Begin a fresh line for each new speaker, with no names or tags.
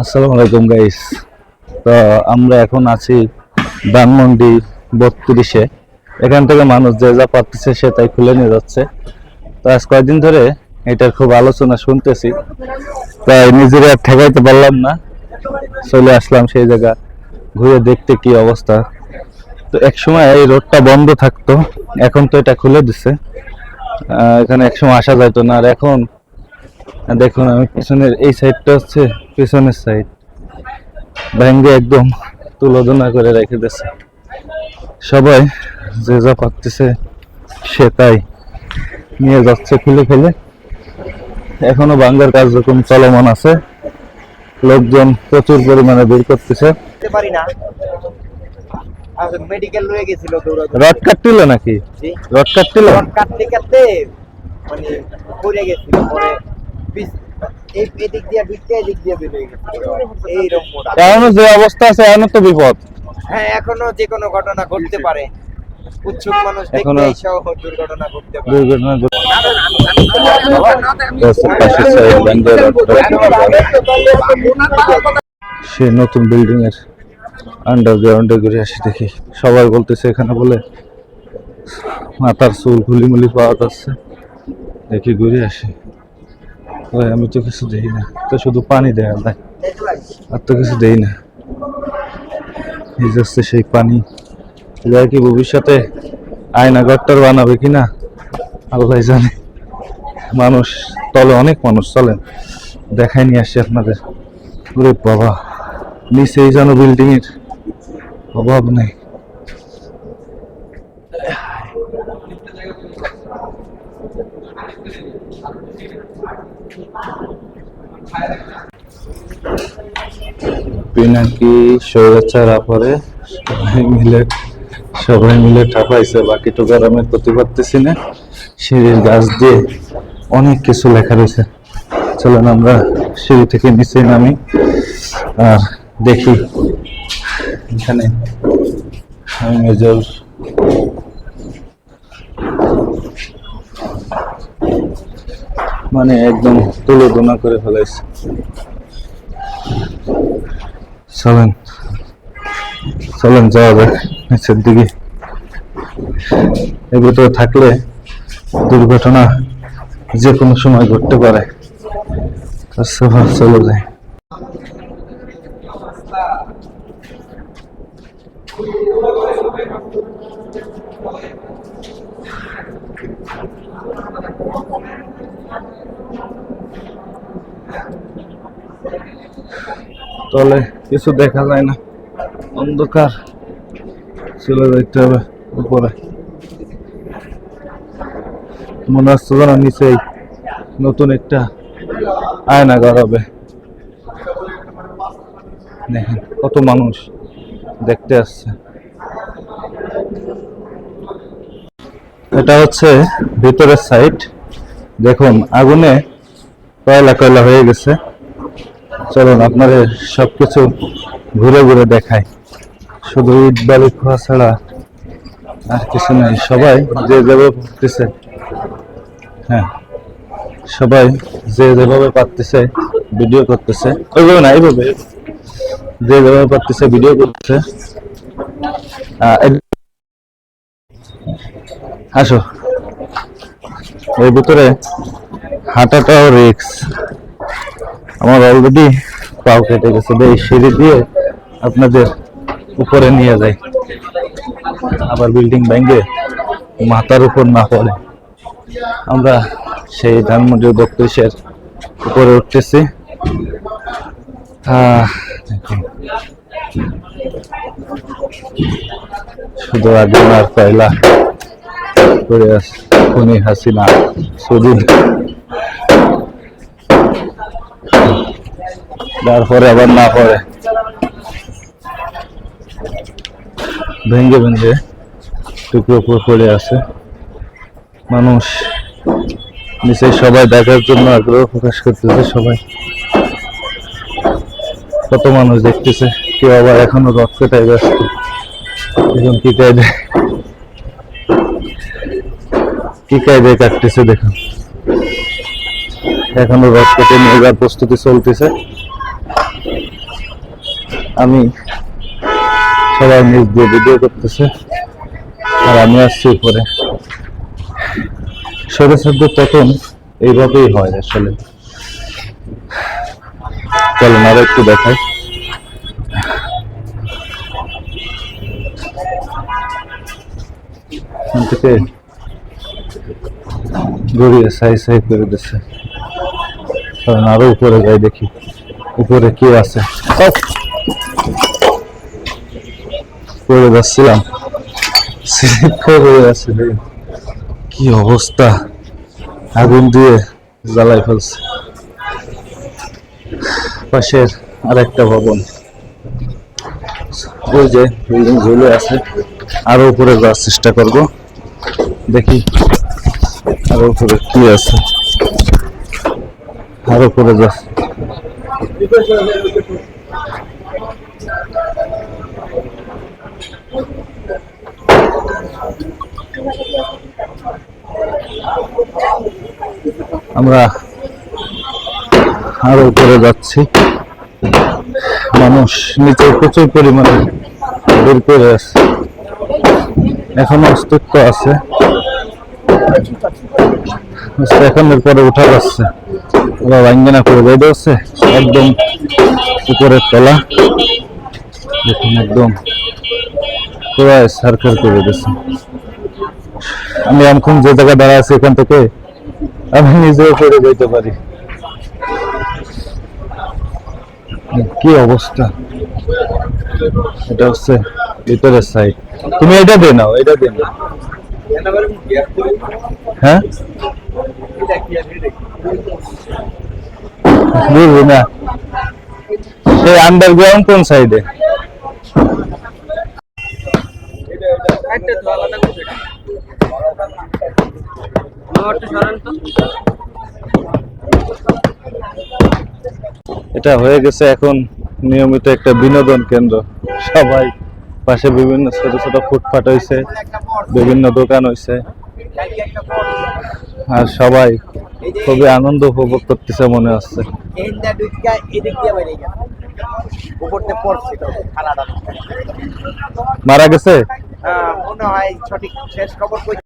আসসালামু আলাইকুম গাইস তো আমরা এখন আছি ধানমন্ডি বত্রিশে। এখান থেকে মানুষ যে যা পারতেছে সে তাই খুলে নিয়ে যাচ্ছে। তো আজ কয়েকদিন ধরে এটার খুব আলোচনা শুনতেছি। তাই নিজেরা আর ঠেকাইতে পারলাম না। চলে আসলাম সেই জায়গা, ঘুরে দেখতে কি অবস্থা। তো এক সময় এই রোডটা বন্ধ থাকতো, এখন তো এটা খুলে দিছে। এখানে একসময় আসা যাইতো না। আর এখন দেখুন আমি পিছনের এই সাইডটা হচ্ছে পিছনের সাইড ব্যাঙ্গে একদম তুলোধনা করে রেখে দিয়েছে। সবাই যে যা পারতেছে সে তাই। নিয়ে যাচ্ছে খুলে ফেলে এখনও বাঙ্গার কার্যক্রম চলমান আছে। লোকজন প্রচুর পরিমাণে বের করতেছে।
মেডিকেল গেছিল
রড কাটছিল নাকি। রড কাটছিল?
রড কাটতে কাটতে মানে পড়ে গেছিল
এখনও যে অবস্থা আছে এখনও তো বিপদ।
হ্যাঁ এখনও যে কোনো ঘটনা ঘটতে পারে। উৎসুক মানুষ দুর্ঘটনা ঘটতে পারে।
দুর্ঘটনা সে নতুন বিল্ডিং এর আন্ডারগ্রাউন্ডে ঘুরে আসি দেখি। সবাই বলতেছে এখানে বলে মাথার চুল খুলিমুলি পাওয়া যাচ্ছে। দেখি ঘুরে আসি। আমি তো কিছু দেই না। তো শুধু পানি দেয়া যায় আর তো কিছু দেই না। যাচ্ছে সেই পানি। এরা কি ভবিষ্যতে আয়না ঘরটার বানাবে কিনা আল্লাহ জানে। মানুষ তলে অনেক মানুষ চলেন। দেখাই নিয়ে আসছি আপনাদের। ওরে বাবা এই যেন বিল্ডিং এর অভাব নেই। পিনাকি সৌরাচারা পরে সবাই মিলে সবাই মিলে ঠাপাইছে বাকি টুকার আমি করতে পারতেছি না। সিঁড়ির গাছ দিয়ে অনেক কিছু লেখা রয়েছে। চলেন আমরা সিঁড়ি থেকে নিচে নামি, আর দেখি এখানে আমি মেজর মানে একদম তুলো দোনা করে ফেলাইছে। চলেন। চলেন, যাওয়া যাক, নিচের দিকে। এর ভিতরে থাকলে দুর্ঘটনা যে কোনো সময় ঘটতে পারে। সফর চলে যায় তলে কিছু দেখা যায় না। অন্ধকার চলে যাইতে হবে উপরে। মনে হচ্ছে যেন নিচেই নতুন একটা আয়না ঘর হবে। দেখেন, কত মানুষ দেখতে আসছে। এটা হচ্ছে ভিতরের সাইড দেখুন, আগুনে কয়লা কয়লা হয়ে গেছে। চলুন আপনাদের সবকিছু ঘুরে ঘুরে দেখায় শুধু ইট, বালি, খোয়া ছাড়া আর কিছু নাই। সবাই যে যেভাবে পারতেছে। হ্যাঁ সবাই যে যেভাবে পারতেছে ভিডিও করতেছে। ওইভাবে না এইভাবে যে যেভাবে পারতেছে ভিডিও করতেছে। আসো। এর ভিতরে হাঁটাটাও রিক্স আমার অলরেডি পাও কেটে গেছে। এই সিঁড়ি দিয়ে আপনাদের উপরে নিয়ে যায় আবার বিল্ডিং ভেঙে মাথার উপর না পড়ে। আমরা সেই ধানমন্ডির বত্রিশের উপরে উঠতেছি। শুধু আগুন আর আছে হাসিনা তারপরে আবার না পড়ে ভেঙ্গে ভেঙ্গে টুকরো উপর পড়ে আছে। মানুষ নিচে সবাই দেখার জন্য আগ্রহ প্রকাশ করতেছে, সবাই। কত মানুষ দেখতেছে, কেউ আবার এখনও রক্ত ব্যস্ত এখন কি কায়দে কি কায়দায় কাটতেছে, দেখুন। এখনও রথ কেটে নিয়ে প্রস্তুতি চলতেছে। আমি সবাই নিজ দিয়ে ভিডিও করতেছে। আর আমি আসছি উপরে। সরে সাধ্য তখন এইভাবেই হয় আসলে। চলেন আরও একটু এখান থেকে গড়িয়ে সাই সাই করে দিচ্ছে কারণ আরও উপরে যাই দেখি, উপরে কি আছে! পড়ে যাচ্ছিলাম। স্লিপ আছে কি অবস্থা? আগুন দিয়ে জ্বালাই ফেলছে। পাশের আরেকটা ভবন। ওই যে বিল্ডিং ঝুলে আছে। আরও উপরে যাওয়ার চেষ্টা করব। দেখি। আরও উপরে কি আছে? আরও উপরে যা। আমরা আরও উপরে যাচ্ছি। মানুষ নিচে প্রচুর পরিমাণে বের করে আছে এখনও অস্তিত্ব আছে। এখনের পরে উঠা যাচ্ছে। ওরা বাঙ্গিনা করে বেঁধে আছে একদম উপরের তলা। দেখুন, একদম পুরো সার্কেল করে দিয়েছে। আমি এখন যে জায়গায় দাঁড়া আছি এখান থেকে, আমি নিজেও করে যেতে পারি। কি অবস্থা? এটা হচ্ছে ভিতরের সাইড তুমি এটা দিয়ে নাও, এটা দিয়ে নাও। হ্যাঁ? বুঝলি না? আন্ডারগ্রাউন্ড কোন সাইডে এটা হয়ে গেছে এখন নিয়মিত একটা বিনোদন কেন্দ্র। সবাই পাশে বিভিন্ন ছোট ছোট ফুটপাট হয়েছে বিভিন্ন দোকান হয়েছে আর সবাই খুবই আনন্দ উপভোগ করতেছে মনে হচ্ছে। মারা গেছে?
আহ, মনে হয় সঠিক শেষ খবর